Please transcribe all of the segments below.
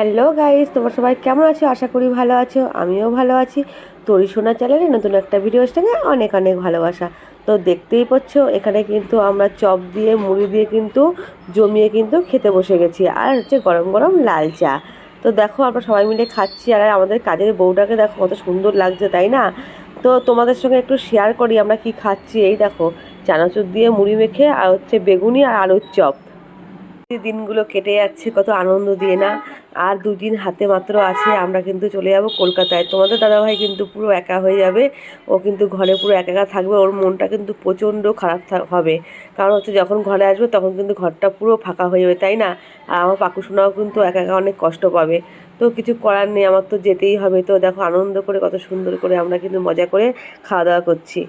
Hello guys তোমরা সবাই কেমন আছো? আশা করি ভালো আছো, আমিও ভালো আছি। তরি সোনা চ্যানেলে নতুন একটা ভিডিওর সঙ্গে অনেক অনেক ভালোবাসা। তো দেখতেই পাচ্ছ, এখানে কিন্তু আমরা চপ দিয়ে, মুড়ি দিয়ে কিন্তু জমিয়ে কিন্তু খেতে বসে গেছি। আর হচ্ছে গরম গরম লাল চা। তো দেখো, আমরা সবাই মিলে খাচ্ছি, আর আমাদের কাজের বউটাকে দেখো কত সুন্দর লাগছে, তাই না? তো তোমাদের সঙ্গে একটু শেয়ার করি আমরা কি খাচ্ছি। এই দেখো, চানাচুর দিয়ে মুড়ি মেখে, আর হচ্ছে বেগুনি আর আলুর চপ। দিনগুলো কেটে যাচ্ছে, কত আনন্দ দিয়ে না? আর দুদিন হাতে মাত্র আছে, আমরা কিন্তু চলে যাব কলকাতায়। তোমাদের দাদাভাই কিন্তু পুরো একা হয়ে যাবে। ও কিন্তু ঘরে পুরো একা একা থাকবে। ওর মনটা কিন্তু প্রচণ্ড খারাপ হবে। কারণ হচ্ছে যখন ঘরে আসবে, তখন কিন্তু ঘরটা পুরো ফাঁকা হয়ে যাবে, তাই না? আর আমার পাকুসোনাও কিন্তু একা একা অনেক কষ্ট পাবে। তো কিছু করার নেই, আমার তো যেতেই হবে। তো দেখো, আনন্দ করে, কত সুন্দর করে আমরা কিন্তু মজা করে খাওয়া দাওয়া করছি।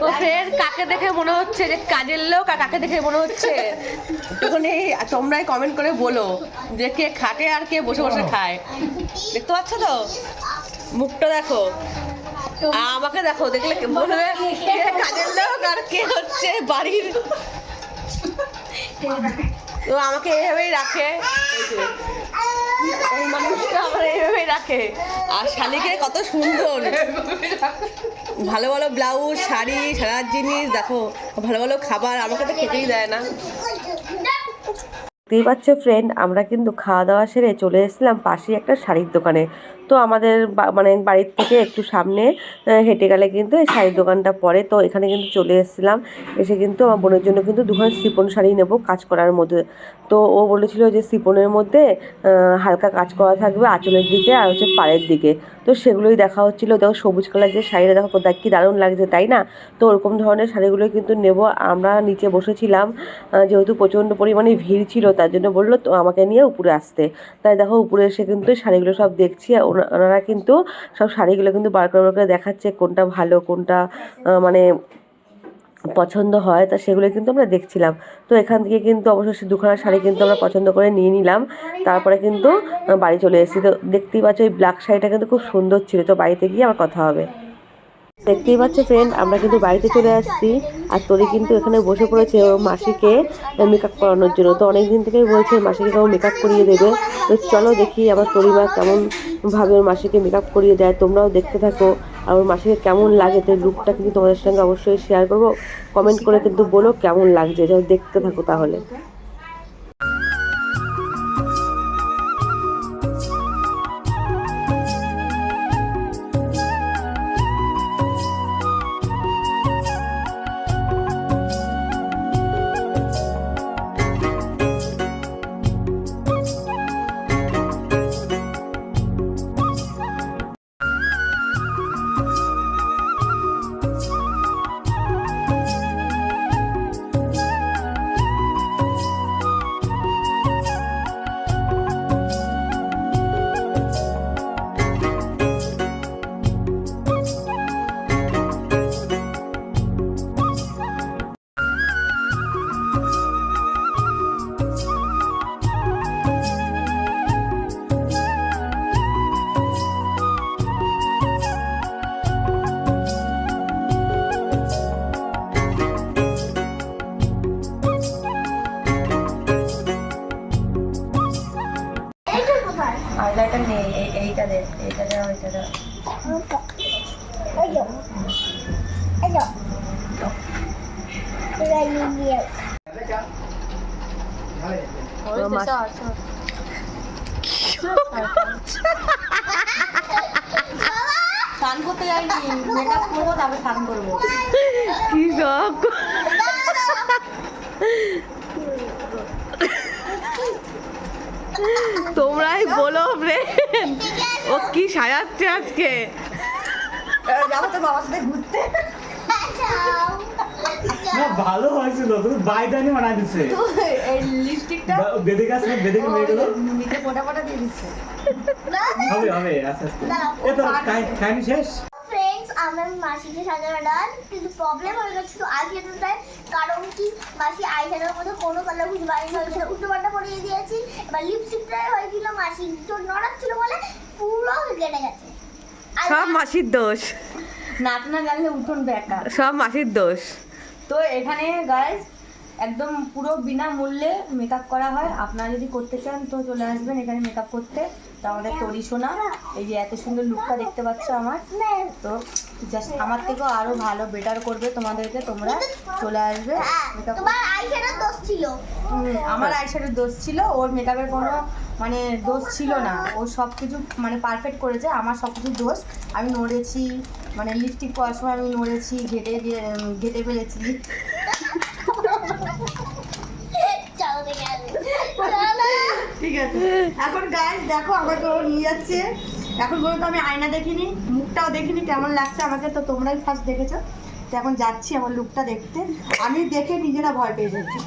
তো ফের কাকে দেখে মনে হচ্ছে যে কাজের লোক আর কাকে দেখে মনে হচ্ছে? একটুখানি তোমরাই কমেন্ট করে বলো যে কে খাটে আর কে বসে বসে খায়। দেখতে পাচ্ছ তো? মুখটা দেখো। আমাকে দেখো, দেখলে বলবে কে কাজের লোক আর কে হচ্ছে বাড়ির? তো আমাকে এইভাবেই রাখে। এই মানুষটা আমার রাখে। আর শালিকে কত সুন্দর। ভালো ভালো ব্লাউজ, শাড়ি সারার জিনিস, দেখো, ভালো ভালো খাবার, আমাকে তো খেতেই দেয় না। দেখতেই পাচ্ছ ফ্রেন্ড আমরা কিন্তু খাওয়া দাওয়া সেরে চলে এসেছিলাম পাশেই একটা শাড়ির দোকানে। তো আমাদের মানে বাড়ির থেকে একটু সামনে হেঁটে গেলে কিন্তু এই শাড়ির দোকানটা পড়ে। তো এখানে কিন্তু চলে এসেছিলাম। এসে কিন্তু আমার বোনের জন্য কিন্তু দুখান সিপন শাড়ি নেব কাজ করার মধ্যে। তো ও বলেছিল যে সিপনের মধ্যে হালকা কাজ করা থাকবে আঁচলের দিকে আর হচ্ছে পাড়ের দিকে। তো সেগুলোই দেখা হচ্ছিল। দেখো সবুজ কালার যে শাড়িটা, দেখো দেখ কি দারুণ লাগছে, তাই না? তো ওরকম ধরনের শাড়িগুলো কিন্তু নেব। আমরা নিচে বসেছিলাম যেহেতু প্রচণ্ড পরিমাণে ভিড় ছিল, তার জন্য বলল তো আমাকে নিয়ে উপরে আসতে। তাই দেখো উপরে এসে কিন্তু শাড়িগুলো সব দেখছি আর ওনারা কিন্তু সব শাড়িগুলো কিন্তু বার করে বার করে দেখাচ্ছে কোনটা ভালো, কোনটা মানে পছন্দ হয়। তা সেগুলো কিন্তু আমরা দেখছিলাম। তো এখান থেকে কিন্তু অবশ্যই দুখানা শাড়ি কিন্তু আমরা পছন্দ করে নিয়ে নিলাম। তারপরে কিন্তু বাড়ি চলে এসেছি। তো দেখতেই পাচ্ছ ওই ব্ল্যাক শাড়িটা কিন্তু খুব সুন্দর ছিল। তো বাড়িতে গিয়ে আমার কথা হবে। দেখতেই পাচ্ছ ফ্রেন্ড আমরা কিন্তু বাড়িতে চলে আসছি আর তোরে কিন্তু এখানে বসে পড়েছে ওর মাসিকে মেকআপ করানোর জন্য। তো অনেক দিন থেকেই বলছে মাসিকে কেমন মেকআপ করিয়ে দেবে। তো চলো দেখি আমার কেমন ভাবে ওর মাসিকে মেকআপ করিয়ে দেয়। তোমরাও দেখতে থাকো আর ওর মাসিকে কেমন লাগে তো লুকটা কিন্তু তোমাদের সঙ্গে অবশ্যই শেয়ার করব। কমেন্ট করে কিন্তু বলো কেমন লাগছে। দেখতে থাকো তাহলে। তো স্নান করতে যাইনি মেকআপ করব তারপর স্নান করব। কি শখ। তোমরাই বলো ফ্রেন্ড ও কি সাজাচ্ছে আজকে? যাব তো বাবার সাথে ঘুরতে। না ভালো হয়েছিল তুমি বাইদানি বানাই এই লিপস্টিকটা বেদে গাছ বেদে নিচে ফোটা ফোটা দিয়ে দিচ্ছে। হবে হবে আস্তে আস্তে। এ তো খাইনি শেষ? আমার মাসিকে ডান কিন্তু প্রবলেম হয়ে গেছিল আজকে দুটায় কারণ কি মাসি আইশ্যাডোর মধ্যে কোনো কালার খুঁজে পাইনি হয়েছিল উল্টো পাল্টা পরিয়ে দিয়েছি। এবার লিপস্টিকটাই হয়েছিল মাসি তো নড়াচ্ছিল বলে পুরো কেটে গেছে। আর সব মাসির দোষ। নাচ না জানলে উঠোন বেকার। সব মাসির দোষ। তো এখানে গাইস একদম পুরো বিনামূল্যে মেকআপ করা হয়। আপনারা যদি করতে চান তো চলে আসবেন এখানে মেকআপ করতে। তো আমাদের তরি সোনা এই যে এত সুন্দর লুকটা দেখতে পাচ্ছ আমার। তো জাস্ট আমার থেকেও আরও ভালো বেটার করবে তোমাদেরকে। তোমরা চলে আসবে মেকআপ তোমার আইশ্যাডোর দোষ ছিল। আমার আইশ্যাডোর দোষ ছিল। ওর মেকআপের কোনো মানে দোষ ছিল না। ও সব কিছু মানে পারফেক্ট করেছে। আমার সব কিছু দোষ। আমি নড়েছি মানে লিপস্টিক পরার সময় আমি নড়েছি, ঘেটে ঘেটে ফেলেছি। ঠিক আছে। এখন গাইস দেখো আমাকে ও নিয়ে যাচ্ছে। এখন পর্যন্ত আমি আয়না দেখিনি, মুখটাও দেখিনি, কেমন লাগছে আমাকে তো তোমরাই ফার্স্ট দেখেছ। তো এখন যাচ্ছি আমার লুকটা দেখতে। আমি দেখে নিজেরা ভয় পেয়ে যাচ্ছি।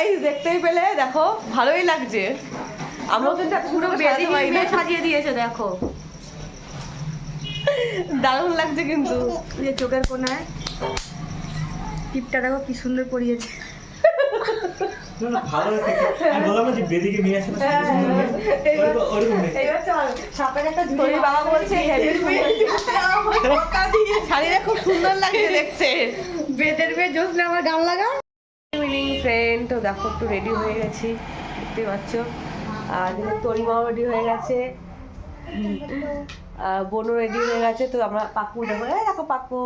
Guys, দেখতেই পেলে দেখো ভালোই লাগছে। আমরাও কিন্তু পারি না। সাজিয়ে দিয়েছে দেখো। দারুণ লাগছে কিন্তু। এই যে চোখের কোনায় টিপটা দেখো কি সুন্দর পরিয়েছে। ভালো যে বেদিকে নিয়ে হ্যাঁ, মেয়ে। মেয়ে। বাবা বলছে শাড়িটা খুব সুন্দর লাগছে দেখতে। বেদের মেয়ে জোসলে আমার গান লাগা ফ্রেন্ড তো দেখো একটু রেডি হয়ে গেছি, দেখতে পাচ্ছ। আর এদিকে তরি মাও রেডি হয়ে গেছে আর বোনও রেডি হয়ে গেছে, তো আমরা পাকু দেখো এই দেখো পাকু।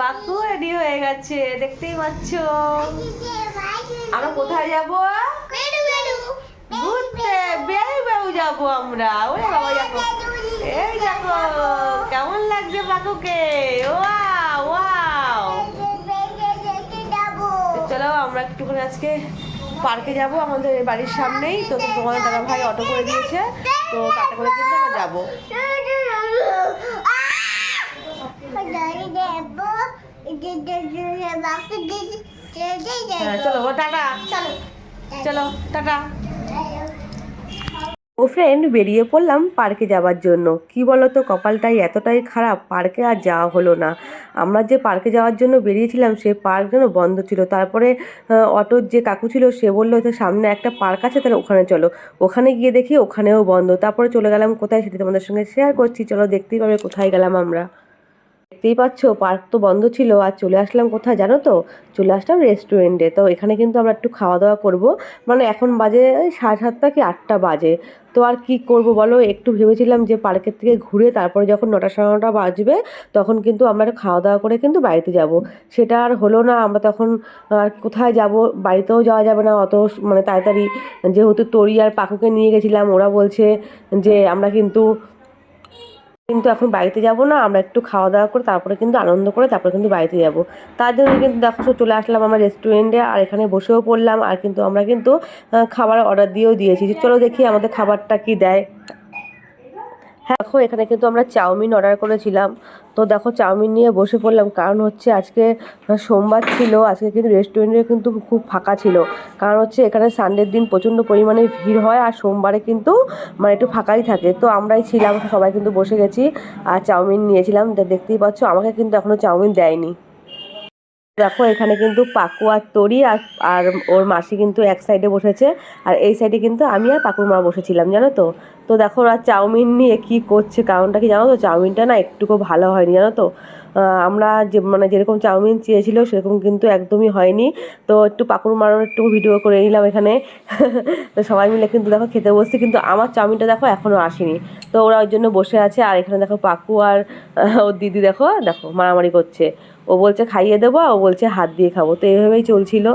পাকু রেডি হয়ে গেছে, দেখতেই পাচ্ছ। আমরা কোথায় যাব? বেডু বেডু ঘুরতে। বেউ বেউ যাব আমরা। ওরে বাবা, দেখো। এই দেখো, কেমন লাগছে পাকুকে? ওয়াও একটুখানি আজকে পার্কে যাব, আমাদের বাড়ির সামনেই। তো তোমাদের দাদা ভাই অটো করে দিয়েছে, তো তাতে করে কিন্তু আমরা যাব। হ্যাঁ চলো টাটা। চলো, টাটা। ও ফ্রেন্ড বেরিয়ে পড়লাম পার্কে যাওয়ার জন্য। কি বলতো, কপালটাই এতটাই খারাপ পার্কে আর যাওয়া হলো না। আমরা যে পার্কে যাওয়ার জন্য বেরিয়েছিলাম, সে পার্ক যেন বন্ধ ছিল। তারপরে অটোর যে কাকু ছিল, সে বলল, যে সামনে একটা পার্ক আছে, তাহলে ওখানে চলো। ওখানে গিয়ে দেখি ওখানেও বন্ধ। তারপরে চলে গেলাম কোথায়, সেটা তোমাদের সঙ্গে শেয়ার করছি। চলো, দেখতেই পাবে কোথায় গেলাম আমরা। দেখতেই পাচ্ছ পার্ক তো বন্ধ ছিল, আর চলে আসলাম কোথায় জানো তো? চলে আসলাম রেস্টুরেন্টে তো এখানে কিন্তু আমরা একটু খাওয়া দাওয়া করব। মানে এখন বাজে সাড়ে সাতটা কি আটটা বাজে। তো আর কি করব বলো? একটু ভেবেছিলাম যে পার্কের থেকে ঘুরে তারপরে যখন নটা সাড়ে নটা বাজবে, তখন কিন্তু আমরা খাওয়া দাওয়া করে কিন্তু বাড়িতে যাব। সেটা আর হলো না, আমরা তখন আর কোথায় যাব? বাড়িতেও যাওয়া যাবে না অত মানে তাড়াতাড়ি। যেহেতু তরি আর পাকুকে নিয়ে গেছিলাম, ওরা বলছে যে আমরা কিন্তু কিন্তু এখন বাড়িতে যাব না, আমরা একটু খাওয়া দাওয়া করে তারপরে কিন্তু আনন্দ করে তারপরে কিন্তু বাড়িতে যাব। তার জন্য কিন্তু দেখো চলে আসলাম আমার রেস্টুরেন্টে আর এখানে বসেও পড়লাম, আর কিন্তু আমরা কিন্তু খাবার অর্ডার দিয়েও দিয়েছি। চলো দেখি আমাদের খাবারটা কি দেয়। হ্যাঁ দেখো, এখানে কিন্তু আমরা চাউমিন অর্ডার করেছিলাম। তো দেখো, চাউমিন নিয়ে বসে পড়লাম। কারণ হচ্ছে আজকে সোমবার ছিল। আজকে কিন্তু রেস্টুরেন্টে কিন্তু খুব ফাঁকা ছিল। কারণ হচ্ছে এখানে সানডের দিন প্রচণ্ড পরিমাণে ভিড় হয় আর সোমবারে কিন্তু মানে একটু ফাঁকাই থাকে। তো আমরাই ছিলাম, সবাই কিন্তু বসে গেছি আর চাউমিন নিয়েছিলাম। দেখতেই পাচ্ছ, আমাকে কিন্তু এখনও চাউমিন দেয়নি। দেখো, এখানে কিন্তু পাকু আর তরি আর আর ওর মাসি কিন্তু এক সাইডে বসেছে। আর এই সাইডে কিন্তু আমি আর পাকুর মা বসেছিলাম, জানো তো? তো দেখো ওরা চাউমিন নিয়ে কি করছে কারণটা কি জানো তো? চাউমিনটা না একটুকু ভালো হয়নি, জানো তো? আমরা যে মানে যেরকম চাউমিন চেয়েছিল সেরকম কিন্তু একদমই হয়নি। তো একটু পাকুড় মারও একটু ভিডিও করে নিলাম এখানে। তো সবাই মিলে কিন্তু দেখো খেতে বসছি, কিন্তু আমার চাউমিনটা দেখো এখনও আসেনি। তো ওরা ওই জন্য বসে আছে, আর এখানে দেখো পাকু আর ওর দিদি দেখো দেখো মারামারি করছে। ও বলছে খাইয়ে দেবো ও বলছে হাত দিয়ে খাব। তো এইভাবেই চলছিল।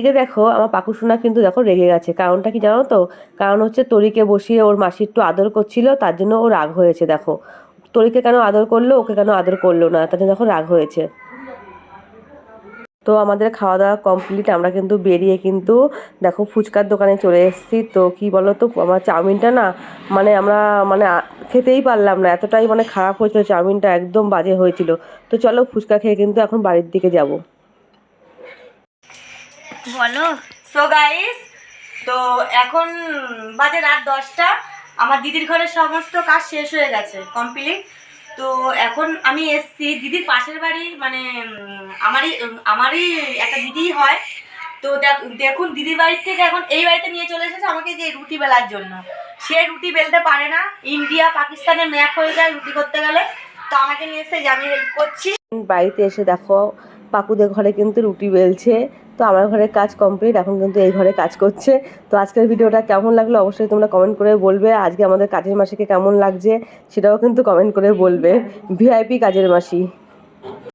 এদিকে দেখো, আমার পাকু সোনা কিন্তু দেখো রেগে গেছে। কারণটা কি জানো তো? কারণ হচ্ছে তরিকে বসিয়ে ওর মাসি একটু আদর করছিল, তার জন্য ও রাগ হয়েছে, দেখো। তরিকে কেন আদর করল? ওকে কেন আদর করল না? তার জন্য দেখো রাগ হয়েছে। তো আমাদের খাওয়া দাওয়া কমপ্লিট আমরা কিন্তু বেরিয়ে কিন্তু দেখো ফুচকার দোকানে চলে এসেছি। তো কি বলো তো আমার চাউমিনটা না মানে আমরা মানে খেতেই পারলাম না। এতটাই মানে খারাপ হয়েছিল, চাউমিনটা একদম বাজে হয়েছিল। তো চলো ফুচকা খেয়ে কিন্তু এখন বাড়ির দিকে যাব। বলো। সো গাইস তো এখন বাজে রাত দশটা। আমার দিদির ঘরের সমস্ত কাজ শেষ হয়ে গেছে কমপ্লিট তো এখন আমি এসছি, দিদির পাশের বাড়ি মানে আমারই আমারই একটা দিদি হয়। তো দেখ- দেখুন, দিদির বাড়ির থেকে এখন এই বাড়িতে নিয়ে চলে এসেছে আমাকে যে রুটি বেলার জন্য। সে রুটি বেলতে পারে না। ইন্ডিয়া, পাকিস্তানের ম্যাপ হয়ে যায় রুটি করতে গেলে। তো আমাকে নিয়ে এসে আমি হেল্প করছি। বাড়িতে এসে দেখো, পাকুদের ঘরে কিন্তু রুটি বেলছে। তো আমার ঘরের কাজ কমপ্লিট এখন কিন্তু এই ঘরে কাজ করছে। তো আজকের ভিডিওটা কেমন লাগল অবশ্যই তোমরা কমেন্ট করে বলবে। আজকে আমাদের কাজের মাসিকে কেমন লাগছে, সেটাও কিন্তু কমেন্ট করে বলবে। ভিআইপি কাজের মাসি।